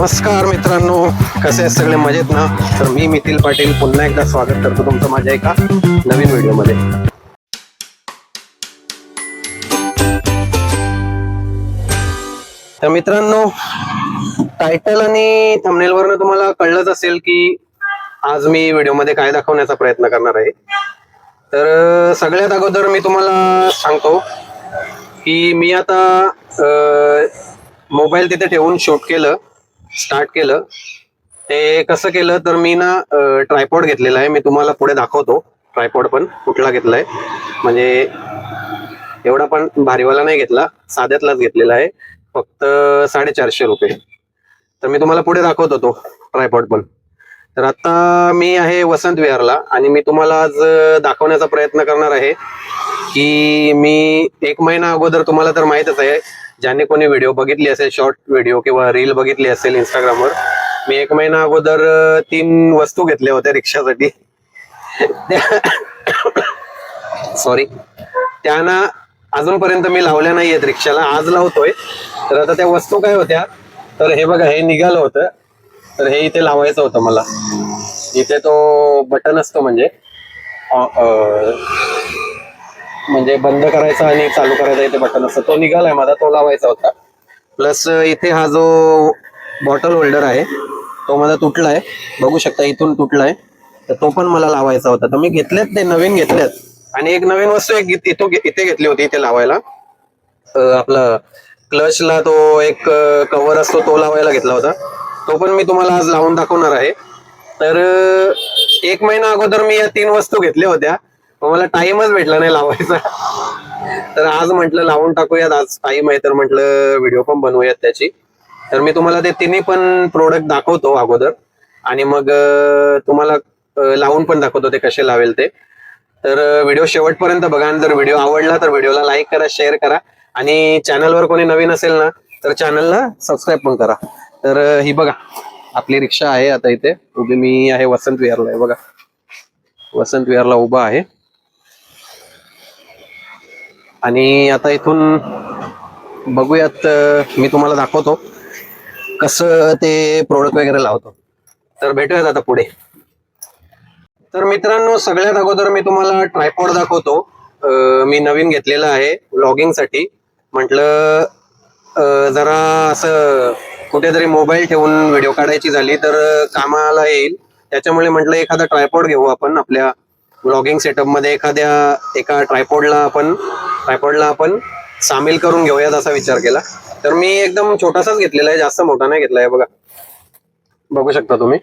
नमस्कार मित्रांनो कसे आहेत सगळे? मजेत ना? तर मी मिथिल पाटील पुन्हा एकदा स्वागत करतो तुमचं माझ्या एका नवीन व्हिडिओमध्ये. तर मित्रांनो टायटल आणि थंबनेलवरनं वरनं तुम्हाला कळलंच असेल की आज मी व्हिडिओमध्ये काय दाखवण्याचा प्रयत्न करणार आहे. तर सगळ्यात अगोदर मी तुम्हाला सांगतो की मी आता मोबाईल तिथे ठेवून शूट केलं. स्टार्ट केलं. ते कसं केलं तर मी ना ट्रायपॉड घेतलेला आहे. मी तुम्हाला पुढे दाखवतो. ट्रायपॉड पण कुठला घेतलाय. म्हणजे एवढा पण भारीवाला नाही घेतला. साध्यातलाच घेतलेला आहे. फक्त साडेचारशे रुपये. तर मी तुम्हाला पुढे दाखवतो तो ट्रायपॉड पण. तर आता मी आहे वसंत विहारला आणि मी तुम्हाला आज दाखवण्याचा प्रयत्न करणार आहे की मी एक महिना अगोदर तुम्हाला तर माहितच आहे ज्याने कोणी व्हिडिओ बघितली असेल शॉर्ट व्हिडिओ किंवा रील बघितली असेल इंस्टाग्रामवर मी एक महिना अगोदर तीन वस्तू घेतल्या होत्या रिक्षासाठी. सॉरी त्यांना अजूनपर्यंत मी लावल्या नाहीयेत रिक्षाला आज लावतोय. तर आता त्या वस्तू काय होत्या तर हे बघा हे निघालं होतं. तर हे इथे लावायचं होतं मला. इथे तो बटन असतो म्हणजे म्हणजे बंद करायचा आणि चालू करायचा इथे बटन असतं. तो निघालाय माझा तो लावायचा होता. प्लस इथे हा जो बॉटल होल्डर आहे तो माझा तुटलाय. बघू शकता इथून तुटलाय. तर तो पण मला लावायचा होता. तर मी घेतलेत ते नवीन घेतलेत. आणि एक नवीन वस्तू एक इथे इथे घेतली होती इथे लावायला. आपला आपलं क्लचला तो एक कव्हर असतो तो लावायला घेतला होता. तो पण मी तुम्हाला आज लावून दाखवणार आहे. तर एक महिना अगोदर मी या तीन वस्तू घेतल्या होत्या. मला टाइमच भेटला नाही लावायचा. तर आज म्हटलं लावून टाकूयात. आज टाइम आहे तर म्हटलं व्हिडिओ पण बनवूयात त्याची. तर मी तुम्हाला ते तिन्ही पण प्रोडक्ट दाखवतो अगोदर. आणि मग तुम्हाला लावून पण दाखवतो ते कसे लावेल ते. तर व्हिडिओ शेवटपर्यंत बघा. आणि जर व्हिडिओ आवडला तर व्हिडिओला लाईक करा शेअर करा. आणि चॅनलवर कोणी नवीन असेल ना तर चॅनलला सबस्क्राईब पण करा. तर ही बघा आपली रिक्षा आहे आता इथे. उभी मी आहे वसंत विहारला आहे बघा. वसंत विहारला उभा आहे. आणि आता इथून बघूयात मी तुम्हाला दाखवतो कसं ते प्रोडक्ट वगैरे लावतो. तर भेटूयात आता पुढे. तर मित्रांनो सगळ्यात अगोदर मी तुम्हाला ट्रायपॉड दाखवतो. मी नवीन घेतलेला आहे व्लॉगिंगसाठी म्हटलं जरा असं कुठेतरी मोबाईल ठेवून व्हिडिओ काढायची झाली तर कामाला येईल. त्याच्यामुळे म्हटलं एखादा ट्रायपॉड घेऊ आपण आपल्या ब्लॉगिंग सेटअपमध्ये एखाद्या एका ट्रायपॉडला आपण ट्रायपॉडला आपण सामील करून घेऊयात असा विचार केला. तर मी एकदम छोटासाच घेतलेला आहे जास्त मोठा नाही घेतला आहे बघा. बघू शकता तुम्ही.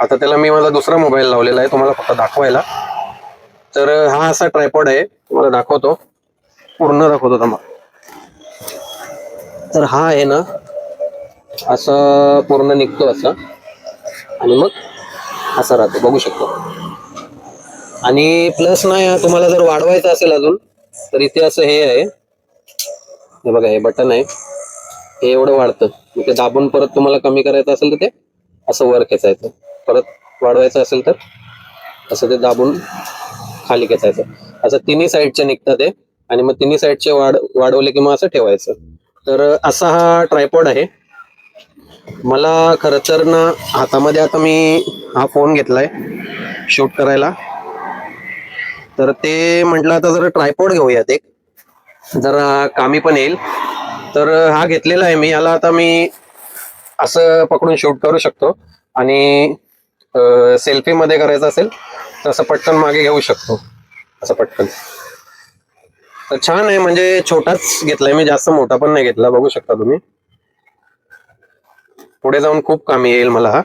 आता त्याला मी माझा दुसरा मोबाईल लावलेला आहे तुम्हाला फक्त दाखवायला. तर हा असा ट्रायपॉड आहे. तुम्हाला दाखवतो. पूर्ण दाखवतो थांबा तर हा आहे ना असं पूर्ण निघतो असं. आणि मग असं राहतो. बघू शकतो. आणि प्लस नाही तुम्हाला जर वाढवायचं असेल अजून तर इथे असं हे आहे. हे बघा हे बटन आहे. हे एवढं वाढतं. ते दाबून परत तुम्हाला कमी करायचं असेल तर ते असं वर खेचायचं. परत वाढवायचं असेल तर असं ते दाबून खाली खेचायचं. असं तिन्ही साईडचे निघतात ते. आणि मग तिन्ही साईडचे वाढ वाढवले की मग असं ठेवायचं. तर असा हा ट्रायपॉड आहे. मला खरं तर ना हातामध्ये आता मी हा फोन घेतलाय शूट करायला. तर ते म्हटलं आता जरा ट्रायपॉड घेऊयात एक. जरा कामी पण येईल. तर हा घेतलेला आहे मी. याला आता मी असं पकडून शूट करू शकतो. आणि सेल्फी मध्ये करायचं असेल तर असं पटकन मागे घेऊ शकतो. असं पटकन. तर छान आहे. म्हणजे छोटाच घेतलाय मी. जास्त मोठा पण नाही घेतला. बघू शकता तुम्ही. पुढे जाऊन खूप कामी येईल मला. हा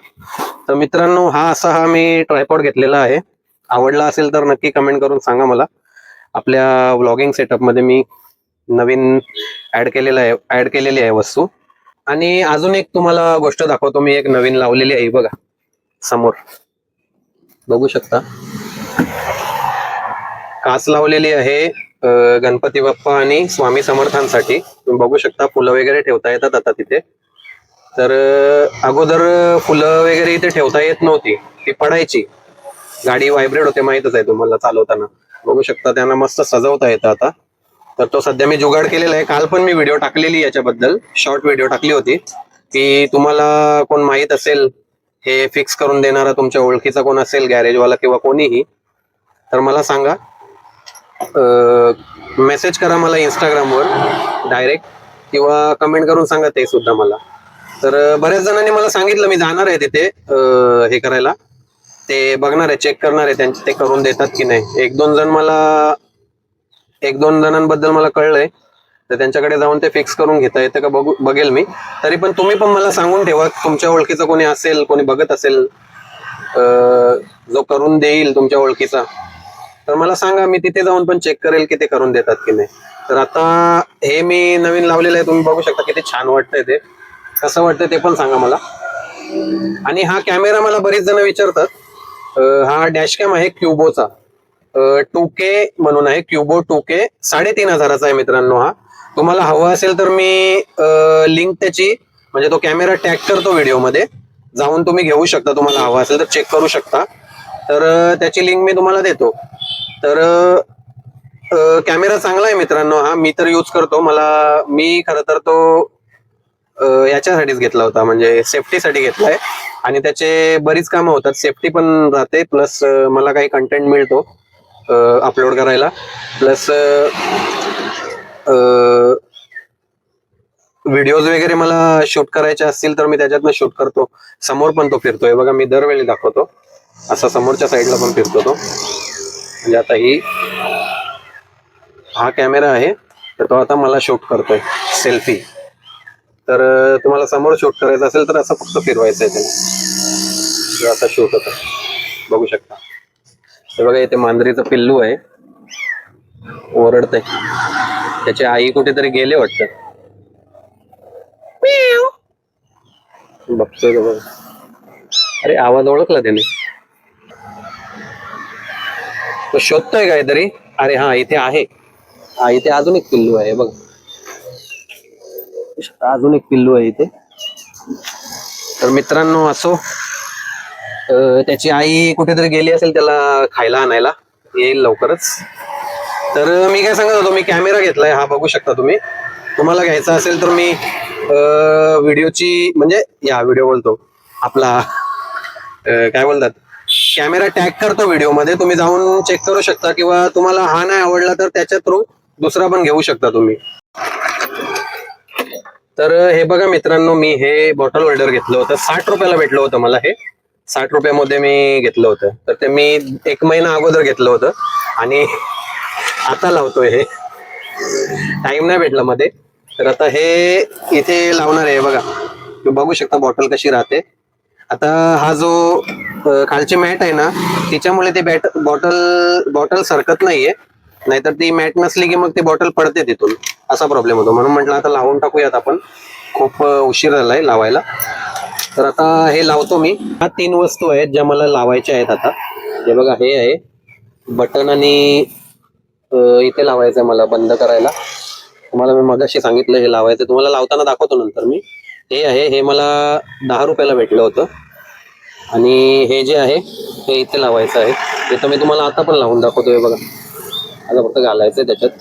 तर मित्रांनो हा असा हा मी ट्रायपॉड घेतलेला आहे. आवडला असेल तर नक्की कमेंट करून सांगा मला. आपल्या व्लॉगिंग सेटअपमध्ये मी नवीन ऍड केलेला आहे ऍड केलेली आहे वस्तू. आणि अजून एक तुम्हाला गोष्ट दाखवतो मी एक नवीन लावलेली आहे बघा. समोर. बघू शकता. काच लावलेली आहे गणपती बाप्पा आणि स्वामी समर्थांसाठी. तुम्ही बघू शकता फुलं वगैरे ठेवता येतात आता तिथे. तर अगोदर फुलं वगैरे इथे ठेवता येत नव्हती. ती पडायची. गाडी व्हायब्रेट होते माहितच आहे तुम्हाला चालवताना. बघू शकता त्यांना मस्त सजवता येतं आता. तर तो सध्या मी जुगाड केलेला आहे. काल पण मी व्हिडिओ टाकलेली याच्याबद्दल. शॉर्ट व्हिडिओ टाकली होती. की तुम्हाला कोण माहीत असेल हे फिक्स करून देणारा तुमच्या ओळखीचा कोण असेल गॅरेजवाला किंवा कोणीही तर मला सांगा. मेसेज करा मला इंस्टाग्रामवर डायरेक्ट किंवा कमेंट करून सांगा ते सुद्धा मला. तर बऱ्याच जणांनी मला सांगितलं मी जाणार आहे तिथे हे करायला. ते बघणार आहे चेक करणार आहे त्यांचे ते करून देतात की नाही. एक दोन जण मला एक दोन जणांबद्दल मला कळलंय. तर त्यांच्याकडे जाऊन ते फिक्स करून घेता येतं का बघू बघेल मी. तरी पण तुम्ही पण मला सांगून ठेवा तुमच्या ओळखीचं कोणी असेल कोणी बघत असेल जो करून देईल तुमच्या ओळखीचा तर मला सांगा मी तिथे जाऊन पण चेक करेल की ते करून देतात की नाही. तर आता हे मी नवीन लावलेलं आहे तुम्ही बघू शकता किती छान वाटतंय ते. कसं वाटतं ते पण सांगा मला. आणि हा कॅमेरा मला बरेच जण विचारतात. हा डॅश कॅम आहे क्युबोचा. टू के म्हणून आहे क्युबो टू के साडेतीन हजाराचा आहे मित्रांनो हा. तुम्हाला हवा असेल तर मी लिंक त्याची म्हणजे तो कॅमेरा टॅग करतो व्हिडिओमध्ये. जाऊन तुम्ही घेऊ शकता तुम्हाला हवा असेल तर चेक करू शकता. तर त्याची लिंक मी तुम्हाला देतो. तर कॅमेरा चांगला आहे मित्रांनो हा. मी तर यूज करतो. मला मी खरं तर तो याच्यासाठीच घेतला होता. म्हणजे सेफ्टीसाठी घेतलाय. आणि त्याचे बरीच कामं होतात. सेफ्टी पण राहते. प्लस मला काही कंटेंट मिळतो अपलोड करायला. प्लस व्हिडिओज वगैरे मला शूट करायचे असतील तर मी त्याच्यातनं शूट करतो. समोर पण तो फिरतोय. बघा मी दरवेळी दाखवतो. असा समोरच्या साईडला पण फिरतो तो. म्हणजे आता ही हा कॅमेरा आहे. तर तो आता मला शूट करतोय. सेल्फी तर तुम्हाला समोर शूट करायचं असेल तर असं फक्त फिरवायचं आहे त्याला असं शूट होतं. बघू शकता. हे बघा इथे मांजरीचं पिल्लू आहे. ओरडतंय. त्याची आई कुठेतरी गेले वाटतं. बघतोय बघा. अरे आवाज ओळखला त्याने. तो शोधतोय काहीतरी. अरे हा इथे आहे. हा इथे अजून एक पिल्लू आहे बघ. अजून एक पिल्लू आहे इथे. तर मित्रांनो असो त्याची आई कुठेतरी गेली असेल त्याला खायला आणायला. येईल लवकरच. तर मी काय सांगत होतो मी कॅमेरा घेतलाय हा बघू शकता तुम्ही. तुम्हाला घ्यायचा असेल तर मी व्हिडिओची म्हणजे या व्हिडिओ बोलतो आपला काय बोलतात कॅमेरा टॅग करतो व्हिडिओमध्ये. तुम्ही जाऊन चेक करू शकता किंवा तुम्हाला हा नाही आवडला तर त्याच्या थ्रू दुसरा पण घेऊ शकता तुम्ही. तर हे बघा मित्रांनो मी हे बॉटल होल्डर घेतलं होतं. साठ रुपयाला भेटलं होतं मला हे. साठ रुपयामध्ये मी घेतलं होतं. तर ते मी एक महिना अगोदर घेतलं होतं. आणि आता लावतोय हे. टाइम नाही भेटला मध्ये. तर आता हे इथे लावणार आहे बघा. तुम्ही बघू शकता बॉटल कशी राहते. आता हा जो खालची मॅट आहे ना तिच्यामुळे ते बॅट बॉटल बॉटल सरकत नाहीये. नाहीतर ती मॅट नसली की मग ती बॉटल पडते तिथून. असा प्रॉब्लेम होतो. म्हणून म्हटलं आता लावून टाकूयात आपण. खूप उशीर झालाय लावायला. तर आता हे लावतो मी. हा तीन वस्तू आहेत ज्या मला लावायच्या आहेत आता. हे बघा हे आहे. बटन आणि इथे लावायचं आहे मला बंद करायला. तुम्हाला मी मगाशी सांगितलं हे लावायचं. तुम्हाला लावताना दाखवतो नंतर मी. हे आहे हे मला दहा रुपयाला भेटलं होतं. आणि हे जे आहे हे इथे लावायचं आहे. ते तर मी तुम्हाला आता पण लावून दाखवतो हे बघा. आता फक्त घालायचंय त्याच्यात.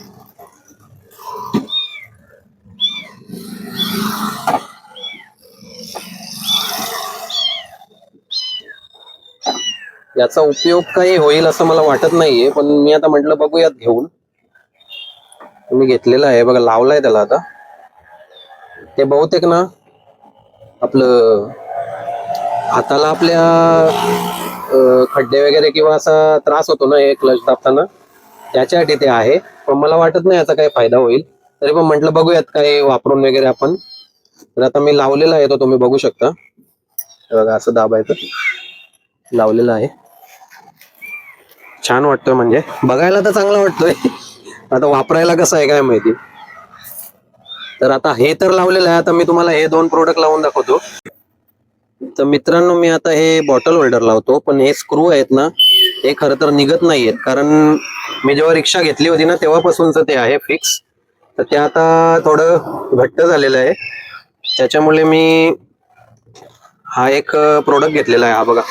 याचा उपयोग काही होईल असं मला वाटत नाहीये पण मी आता म्हटलं बघूयात घेऊन. मी घेतलेला आहे बघा लावलाय त्याला आता. ते बहुतेक ना आपलं हाताला आपल्या खड्डे वगैरे किंवा असा त्रास होतो ना हे क्लच दाबताना त्याच्यासाठी ते आहे. पण मला वाटत नाही याचा काही फायदा होईल. तरी पण म्हटलं बघूयात काही वापरून वगैरे आपण. तर आता मी लावलेला आहे तो तुम्ही बघू शकता. बघा असं दाबायचं. लावलेलं आहे. छान वाटतोय म्हणजे. बघायला तर चांगला वाटतोय. आता वापरायला कसं आहे काय माहिती. तर आता हे तर लावलेलं आहे. आता मी तुम्हाला हे दोन प्रोडक्ट लावून दाखवतो. तर मित्रांनो मी आता हे बॉटल होल्डर लावतो. पण हे स्क्रू आहेत ना हे खरं तर निघत नाहीयेत. कारण मी जेव्हा रिक्षा घेतली होती ना तेव्हापासूनच ते आहे फिक्स तर ते आता थोडं घट्ट झालेलं आहे. त्याच्यामुळे मी हा एक प्रोडक्ट घेतलेला आहे. हा बघा.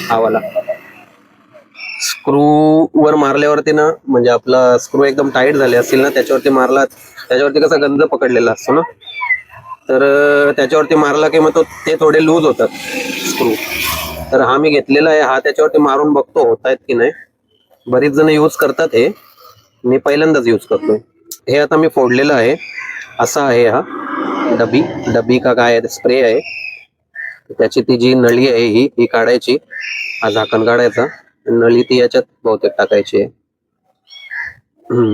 हा वाला स्क्रू वर मारल्यावरती ना म्हणजे आपला स्क्रू एकदम टाईट झाले असतील ना त्याच्यावरती मारला त्याच्यावरती कसा गंज पकडलेला असतो ना तर त्याच्यावरती मारला की मग तो ते थोडे लूज होतात स्क्रू तर हा मी घेतलेला आहे हा त्याच्यावरती मारून बघतो होत आहेत की नाही. बरीच जण यूज करतात हे. मी पहिल्यांदाच यूज करतोय हे आता मी फोडलेलं आहे. असा आहे हा डबी. डबी का काय स्प्रे आहे. त्याची ती जी नळी आहे ही ही काढायची. हा झाकण काढायचा. नळी ती याच्यात बहुतेक टाकायची आहे.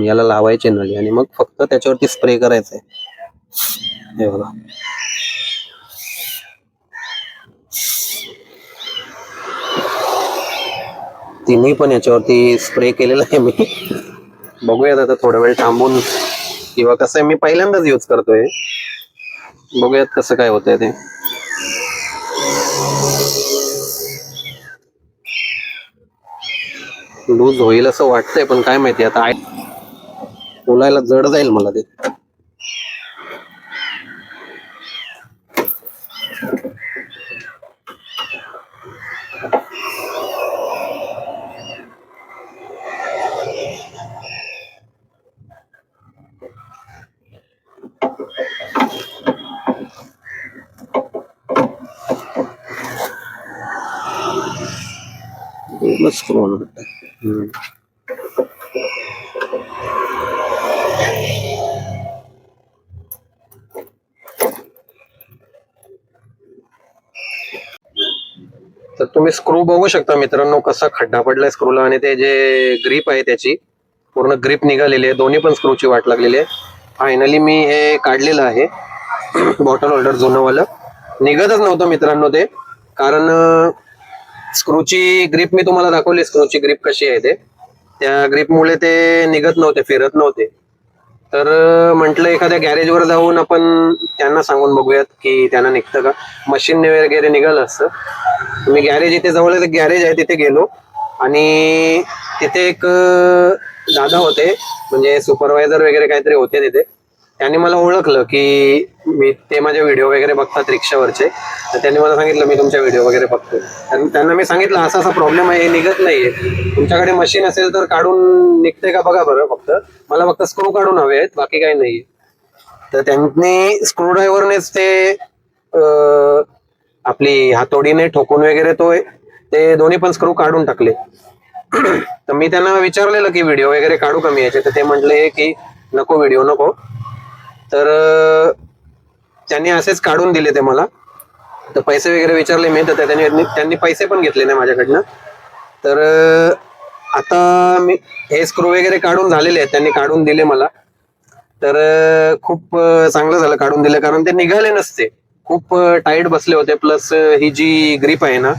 याला लावायची नळी. आणि मग फक्त त्याच्यावरती स्प्रे करायचंय. हे बघा. तिन्ही पण याच्यावरती स्प्रे केलेला आहे मी. बघूयात आता थोडा वेळ थांबून किंवा कसं आहे मी पहिल्यांदाच यूज करतोय. बघूयात कसं काय होतंय ते. लूज होईल असं वाटतंय पण काय माहिती आता. आय बोलायला जड जाईल मला ते. पूर्ण screw आणून तर तुम्ही स्क्रू बघू शकता मित्रांनो कसा खड्डा पडलाय स्क्रूला आणि ते जे ग्रीप आहे त्याची पूर्ण ग्रीप निघालेली आहे. दोन्ही पण स्क्रूची वाट लागलेली आहे. फायनली मी हे काढलेलं आहे. Bottle holder जुनंवालं. निघतच नव्हतं मित्रांनो ते. कारण स्क्रूची ग्रीप मी तुम्हाला दाखवली स्क्रूची ग्रीप कशी आहे ते. त्या ग्रीपमुळे ते निघत नव्हते फिरत नव्हते. तर म्हटलं एखाद्या गॅरेजवर जाऊन आपण त्यांना सांगून बघूयात की त्यांना निघतं का. मशीनने वगैरे निघालं असतं. मी गॅरेज इथे जवळ गॅरेज आहे तिथे गेलो. आणि तिथे एक दादा होते म्हणजे सुपरवायझर वगैरे काहीतरी होते तिथे. त्यांनी मला ओळखलं की मी ते माझे व्हिडिओ वगैरे बघतात रिक्षावरचे. तर त्यांनी मला सांगितलं मी तुमच्या व्हिडिओ वगैरे बघतो आणि त्यांना मी सांगितलं असा असा प्रॉब्लेम आहे हे निघत नाहीये. तुमच्याकडे मशीन असेल तर काढून निघते का बघा बरं फक्त. मला फक्त स्क्रू काढून हवे आहेत बाकी काही नाहीये. तर त्यांनी स्क्रूड्रायव्हरनेच ते आपली हातोडीने ठोकून वगैरे तो ते दोन्ही पण स्क्रू काढून टाकले. तर मी त्यांना विचारलेलं की व्हिडिओ वगैरे काढू का मी याचे? तर ते म्हटले की नको व्हिडिओ नको. तर त्यांनी असेच काढून दिले ते मला. तर पैसे वगैरे विचारले मी तर त्यांनी त्यांनी पैसे पण घेतले नाही माझ्याकडनं. तर आता मी हे स्क्रू वगैरे काढून झालेले आहेत त्यांनी काढून दिले मला. तर खूप चांगलं झालं काढून दिलं कारण ते निघाले नसते. खूप टाईट बसले होते प्लस ही जी ग्रीप आहे ना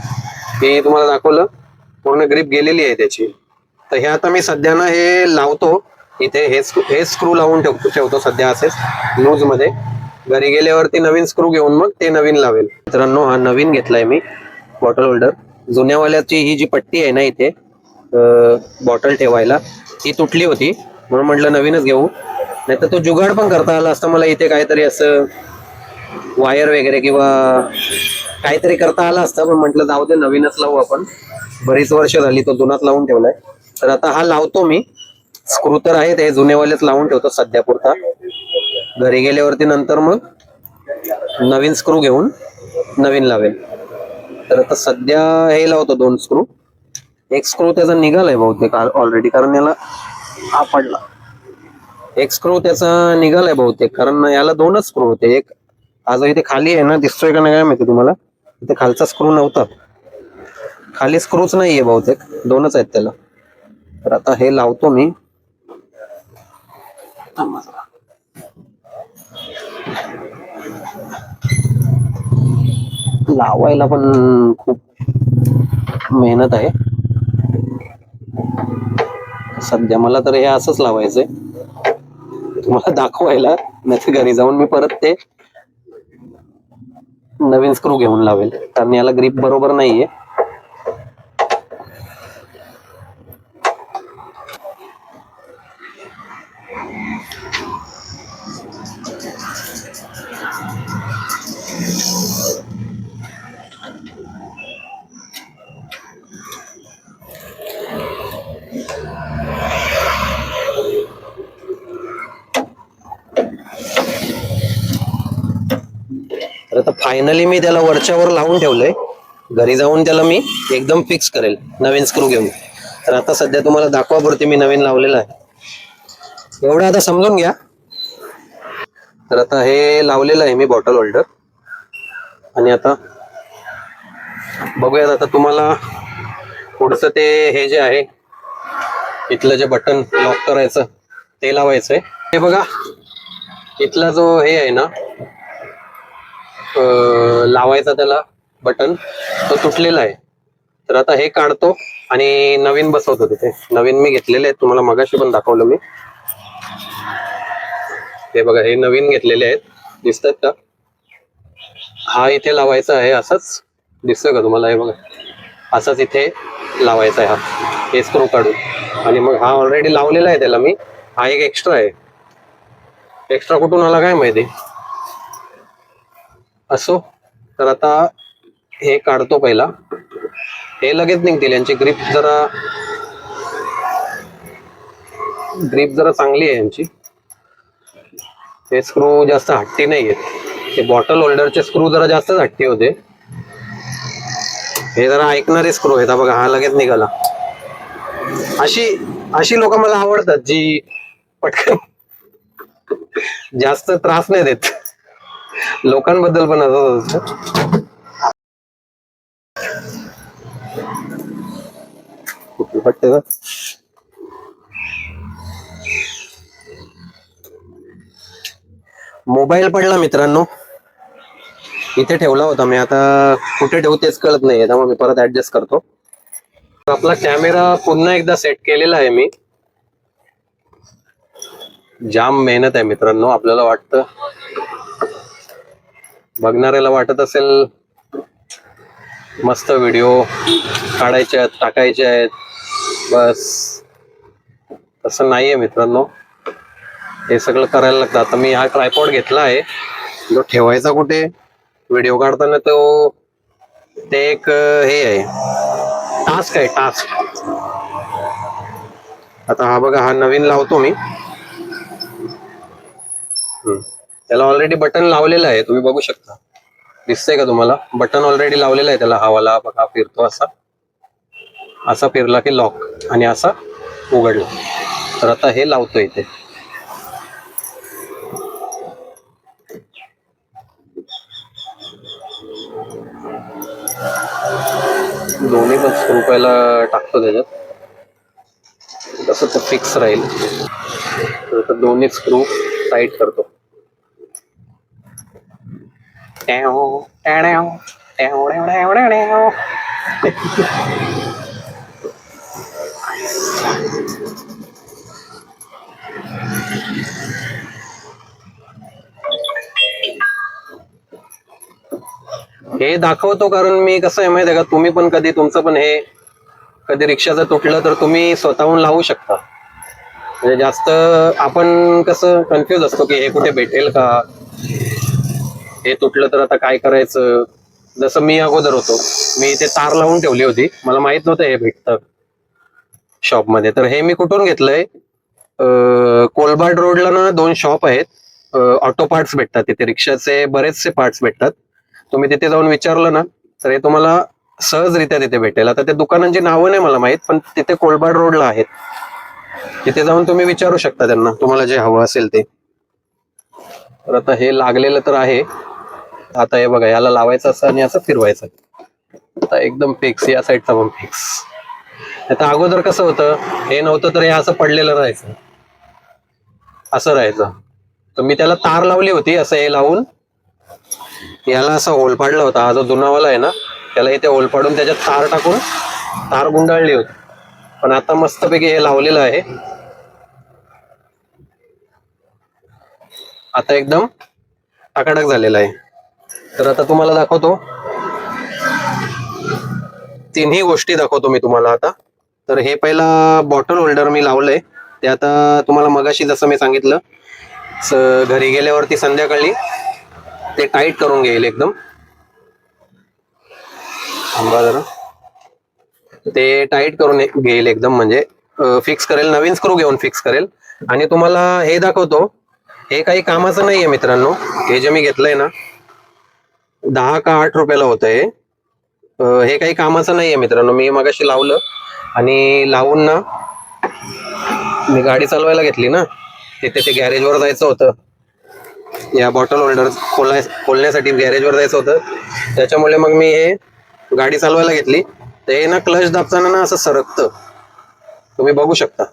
ही तुम्हाला दाखवलं. पूर्ण ग्रीप गेलेली आहे त्याची. तर हे आता मी सध्या ना हे लावतो. इथे हे स्क्रू हे स्क्रू लावून ठेवतो ठेवतो सध्या असेच लूजमध्ये घरी गेल्यावरती नवीन स्क्रू घेऊन मग ते नवीन लावेल. मित्रांनो हा नवीन घेतलाय मी बॉटल होल्डर जुन्यावाल्याची ही जी पट्टी आहे ना इथे बॉटल ठेवायला ती तुटली होती. म्हणून म्हटलं नवीनच घेऊ. नाही तर तो जुगाड पण करता आला असता मला इथे काहीतरी असं वायर वगैरे किंवा काहीतरी करता आला असता पण म्हटलं जाऊ दे नवीनच लावू आपण. बरीच वर्ष झाली तो जुनाच लावून ठेवलाय. तर आता हा लावतो मी. स्क्रू तर आहेत हे जुनेवालेच लावून ठेवतो सध्या पुरता. घरी गेल्यावरती नंतर मग नवीन स्क्रू घेऊन नवीन लावेल. तर आता सध्या हे लावतो दोन स्क्रू. एक स्क्रू त्याचा निघालाय बहुतेक ऑलरेडी कारण याला हा पडला एक स्क्रू त्याचा निघालाय बहुतेक कारण याला दोनच स्क्रू होते. एक आज इथे खाली आहे ना दिसतोय का नाही काय माहिती तुम्हाला? इथे खालचा स्क्रू नव्हता. खाली स्क्रूच नाहीये बहुतेक दोनच आहेत त्याला. तर आता हे लावतो मी. थांबा. जरा. लावायला पण खूप मेहनत आहे. सध्या मला तर हे असंच लावायचंय. तुम्हाला दाखवायला नाही घरी जाऊन मी परत ते नवीन स्क्रू घेऊन लावेल. कारण याला ग्रीप बरोबर नाहीये. फायनली मी त्याला वरच्यावर लावून ठेवलंय. घरी जाऊन त्याला मी एकदम फिक्स करेल. नवीन स्क्रू घेऊन. तर आता सध्या तुम्हाला दाखवापुरती मी नवीन लावलेलं आहे. एवढं आता समजून घ्या. तर आता हे लावलेलं आहे मी बॉटल होल्डर आणि आता बघूयात आता तुम्हाला पुढचं ते हे जे आहे इथलं जे बटन लॉक करायचं ते लावायचंय. हे बघा इथला जो हे आहे ना लावायचा त्याला बटन. तो तुटलेला आहे. तर आता हे काढतो आणि नवीन बसवतो तिथे. नवीन मी घेतलेले आहेत. तुम्हाला मगाशी पण दाखवलं मी. हे बघा हे नवीन घेतलेले आहेत. दिसतात का? हा इथे लावायचा आहे असाच. दिसतोय का तुम्हाला? हे बघा. असाच इथे लावायचा आहे हा. हे स्क्रू काढून. आणि मग हा ऑलरेडी लावलेला आहे त्याला मी. हा एक एक्स्ट्रा आहे. एक्स्ट्रा कुठून आला काय माहिती? असो तर आता हे काढतो पहिला. हे लगेच निघतील यांची ग्रीप जरा ग्रीप जरा चांगली आहे यांची. हे स्क्रू जास्त हट्टी नाही आहेत ते बॉटल होल्डरचे स्क्रू जरा जास्तच हट्टी होते. हे जरा ऐकणारे स्क्रू आहेत. बघा हा लगेच निघाला. अशी अशी लोक मला आवडतात जी पटकन जास्त त्रास नाही देत. लोकांबद्दल पण असं असतं. मोबाईल पडला मित्रांनो. इथे ठेवला होता मी. आता कुठे ठेवू तेच कळत नाहीये. त्यामुळे मी परत ऍडजस्ट करतो. आपला कॅमेरा पुन्हा एकदा सेट केलेला आहे मी. जाम मेहनत आहे मित्रांनो. आपल्याला वाटतं बघणाऱ्याला वाटत असेल मस्त व्हिडिओ काढायचे आहेत टाकायचे आहेत. बस. तसं नाहीये मित्रांनो. हे सगळं करायला लागतं. आता मी हा ट्रायपॉड घेतला आहे. तो ठेवायचा कुठे? व्हिडिओ काढताना तो ते एक हे आहे. टास्क आहे टास्क आता हा बघा हा नवीन लावतो मी. हम्म. त्याला ऑलरेडी बटन लावलेलं आहे. तुम्ही बघू शकता. दिसतंय का तुम्हाला? बटन ऑलरेडी लावलेलं आहे त्याला. हवाला बघा फिरतो असा. असा फिरला की लॉक आणि असा उघडला. तर आता हे लावतो इथे. दोन्ही पण रुपयाला टाकतो त्याच्यात. तसं तो फिक्स राहील. तर दोन्ही स्क्रू टाईट करतो. हे दाखवतो कारण मी कसं आहे माहिती आहे का? तुम्ही पण कधी तुमचं पण हे कधी रिक्षाचं तुटलं तर तुम्ही स्वतःहून लावू शकता. म्हणजे जास्त आपण कसं कन्फ्युज असतो की हे कुठे भेटेल का? हे तुटलं तर आता काय करायचं? जसं मी अगोदर होतो मी इथे तार लावून ठेवली होती. मला माहीत नव्हतं हे भेटतं शॉपमध्ये. तर हे मी कुठून घेतलंय? कोलबाट कोलबाड रोडला ना दोन शॉप आहेत. ऑटो पार्ट्स भेटतात तिथे. रिक्षाचे बरेचसे पार्ट्स भेटतात. तुम्ही तिथे जाऊन विचारलं ना तर हे तुम्हाला सहजरित्या तिथे भेटेल. आता त्या दुकानांची नावं नाही मला माहीत पण तिथे कोलबाड रोडला आहेत. तिथे जाऊन तुम्ही विचारू शकता त्यांना तुम्हाला जे हवं असेल ते. तर आता हे लागलेलं तर आहे. आता हे बघा याला लावायचं असं आणि असं फिरवायचं. आता एकदम फिक्स या साईडचा पण फिक्स आता अगोदर कसं होतं हे नव्हतं तर हे असं पडलेलं राहायचं. असं राहायचं. तर मी त्याला तार लावली होती असं हे लावून. याला असा होल पाडला होता. हा जो जुनावाला आहे ना त्याला इथे होल पाडून त्याच्यात तार टाकून तार गुंडाळली होती. पण आता मस्तपैकी हे लावलेलं आहे. आता एकदम टाकाटाक झालेला आहे. तर आता तुम्हाला दाखवतो. तिन्ही गोष्टी दाखवतो मी तुम्हाला आता. तर हे पहिला बॉटल होल्डर मी लावलंय. ते आता तुम्हाला मगाशी जसं मी सांगितलं स- घरी गेल्यावरती संध्याकाळी ते टाईट करून घेईल एकदम. थांबा जरा. ते टाईट करून घेईल एकदम म्हणजे फिक्स करेल नवीन स्क्रू घेऊन फिक्स करेल. आणि तुम्हाला हे दाखवतो. हे काही कामाचं नाहीये मित्रांनो. हे जे मी घेतलंय ना दहा का आठ रुपयाला होत हे हे काही कामाचं नाहीये मित्रांनो. मी मगाशी लावलं आणि लावून ना मी गाडी चालवायला घेतली ना. तिथे ते गॅरेजवर जायचं होतं. या बॉटल होल्डर खोलाय खोलण्यासाठी गॅरेजवर जायचं होतं. त्याच्यामुळे मग मी हे गाडी चालवायला घेतली. ते हे ना क्लच दाबताना ना असं सरकतं. तुम्ही बघू शकता.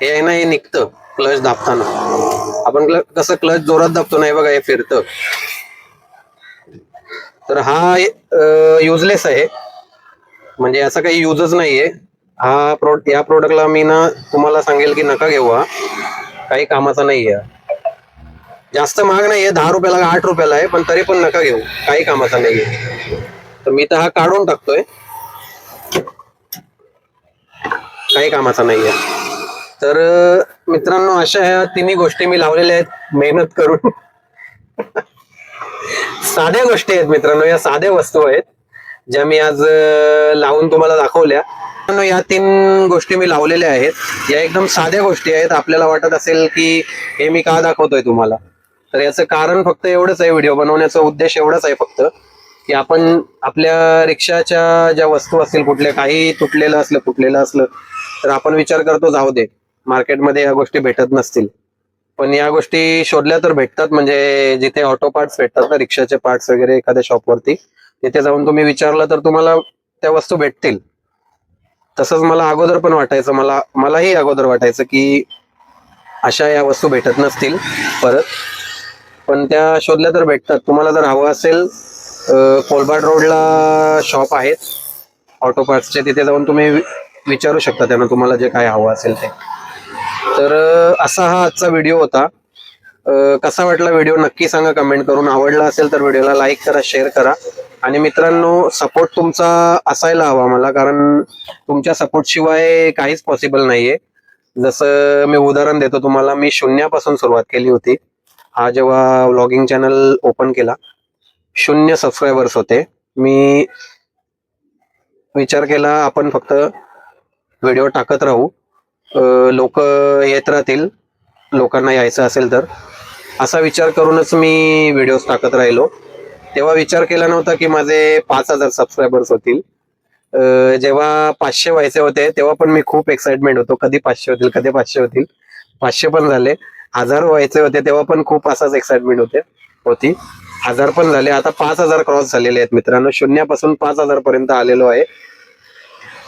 हे आहे ना हे निघतं क्लच दाबताना. आपण कसं क्लच जोरात दाबतो नाही बघा हे फिरतं. तर हा युजलेस आहे. म्हणजे याचा काही युजच नाहीये. हा प्रो या प्रोडक्टला मी ना तुम्हाला सांगेल की नका घेऊ हा. काही कामाचा नाहीये. आहे जास्त महाग नाहीये दहा रुपयाला आठ रुपयाला आहे पण तरी पण नका घेऊ. काही कामाचा नाहीये. तर मी तर हा काढून टाकतोय. काही कामाचा नाहीये. तर मित्रांनो अशा ह्या तिन्ही गोष्टी मी लावलेल्या आहेत. मेहनत करून. साध्या गोष्टी आहेत मित्रांनो या साध्या वस्तू आहेत ज्या मी आज लावून तुम्हाला दाखवल्या. या तीन गोष्टी मी लावलेल्या आहेत. या एकदम साध्या गोष्टी आहेत. आपल्याला वाटत असेल की हे मी का दाखवतोय तुम्हाला? तर याचं कारण फक्त एवढंच आहे व्हिडिओ बनवण्याचा उद्देश एवढाच आहे फक्त की आपण आपल्या रिक्षाच्या ज्या वस्तू असतील कुठल्या काही तुटलेलं असलं फुटलेलं असलं तर आपण विचार करतो जाऊ दे. मार्केटमध्ये या गोष्टी भेटत नसतील. पण या गोष्टी शोधल्या तर भेटतात. म्हणजे जिथे ऑटो पार्ट्स भेटतात ना रिक्षाचे पार्ट्स वगैरे एखाद्या शॉपवरती तिथे जाऊन तुम्ही विचारलं तर तुम्हाला त्या वस्तू भेटतील. तसंच मला अगोदर पण वाटायचं मला मलाही अगोदर वाटायचं की अशा या वस्तू भेटत नसतील परत. पण त्या शोधल्या तर भेटतात. तुम्हाला जर हवं असेल कोलबाट कोलबाड रोडला शॉप आहेत. ऑटो पार्ट्सचे तिथे जाऊन तुम्ही विचारू शकता त्यांना तुम्हाला जे काय हवं असेल ते. तर असा हा आजचा व्हिडिओ होता. कसा वाटला व्हिडिओ नक्की सांगा कमेंट करून. आवडला असेल तर व्हिडिओला लाईक करा शेअर करा. आणि मित्रांनो सपोर्ट तुमचा असायला हवा मला कारण तुमच्या सपोर्ट शिवाय काहीच पॉसिबल नाहीये. जसं मी उदाहरण देतो तुम्हाला मी शून्यापासून सुरुवात केली होती. हा जेव्हा व्लॉगिंग चॅनल ओपन केला शून्य सबस्क्रायबर्स होते. मी विचार केला आपण फक्त व्हिडिओ टाकत राहू. लोक येत राहतील. लोकांना यायचं असेल तर. असा विचार करूनच मी व्हिडिओज टाकत राहिलो. तेव्हा विचार केला नव्हता की माझे पाच हजार सबस्क्रायबर्स होतील. जेव्हा पाचशे व्हायचे होते तेव्हा पण मी खूप एक्साइटमेंट होतो. कधी पाचशे होतील कधी पाचशे होतील. पाचशे पण झाले. हजार व्हायचे होते तेव्हा पण खूप असाच एक्साइटमेंट होते होती. हजार पण झाले. आता पाच हजार क्रॉस झालेले आहेत मित्रांनो. शून्यापासून पाच हजार पर्यंत आलेलो आहे.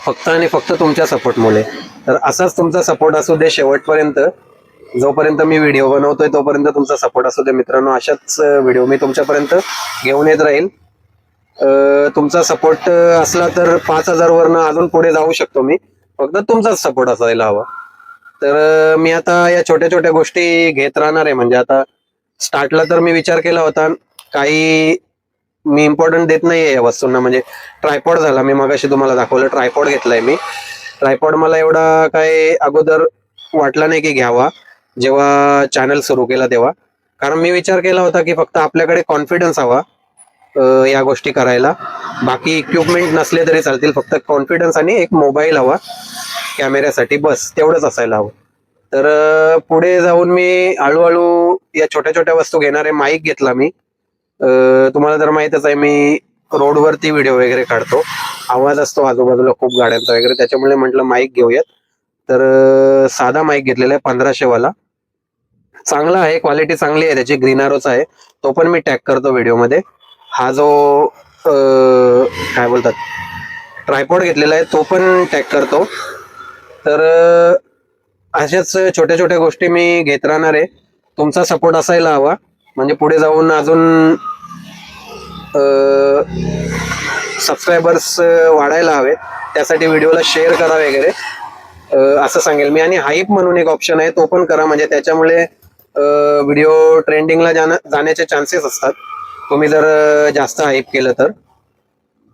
फक्त आणि फक्त तुमच्या सपोर्टमुळे. तर असाच तुमचा सपोर्ट असू दे शेवटपर्यंत. जोपर्यंत मी व्हिडिओ बनवतोय तोपर्यंत तुमचा सपोर्ट असू दे. मित्रांनो अशाच व्हिडिओ मी तुमच्यापर्यंत घेऊन येत राहील. तुमचा सपोर्ट असला तर पाच हजार वरनं अजून पुढे जाऊ शकतो मी. फक्त तुमचाच सपोर्ट असायला हवा. तर मी आता या छोट्या छोट्या गोष्टी घेत राहणार आहे. म्हणजे आता स्टार्टला तर मी विचार केला होता काही मी इम्पॉर्टंट देत नाहीये या वस्तूंना. म्हणजे ट्रायपॉड झाला मी मगाशी तुम्हाला दाखवलं ट्रायपॉड घेतलाय मी. ट्रायपॉड मला एवढा काय अगोदर वाटला नाही की घ्यावा जेव्हा चॅनल सुरू केला तेव्हा. कारण मी विचार केला होता की फक्त आपल्याकडे कॉन्फिडन्स हवा या गोष्टी करायला. बाकी इक्विपमेंट नसले तरी चालतील फक्त कॉन्फिडन्स आणि एक मोबाईल हवा. कॅमेऱ्यासाठी बस तेवढंच असायला हवं. तर पुढे जाऊन मी हळूहळू या छोट्या छोट्या वस्तू घेणारे माईक घेतला मी. तुम्हाला जर माहितच आहे मी रोडवरती व्हिडिओ वगैरे काढतो. आवाज असतो आजूबाजूला खूप गाड्यांचा वगैरे त्याच्यामुळे म्हटलं माईक घेऊयात. तर साधा माईक घेतलेला आहे पंधराशे वाला चांगला आहे क्वालिटी चांगली आहे त्याची ग्रीन आहे. तो पण मी टॅग करतो व्हिडिओमध्ये हा जो काय बोलतात ट्रायपॉड घेतलेला आहे तो पण टॅग करतो. तर अशाच छोट्या छोट्या गोष्टी मी घेत राहणार आहे. तुमचा सपोर्ट असायला हवा. म्हणजे पुढे जाऊन अजून सबस्क्रायबर्स वाढायला हवे त्यासाठी व्हिडिओला शेअर करा वगैरे. असं सांगेल मी. आणि हाईप म्हणून एक ऑप्शन आहे तो पण करा. म्हणजे त्याच्यामुळे व्हिडिओ ट्रेंडिंगला जाण्याचे चान्सेस असतात. तुम्ही जर जास्त हाईप केलं तर.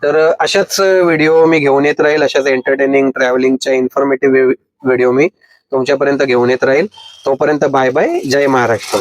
तर अशाच व्हिडिओ मी घेऊन येत राहील. अशाच एंटरटेनिंग ट्रॅव्हलिंगच्या इन्फॉर्मेटिव्ह व्हिडिओ मी तुमच्यापर्यंत घेऊन येत राहील. तोपर्यंत बाय बाय जय महाराष्ट्र.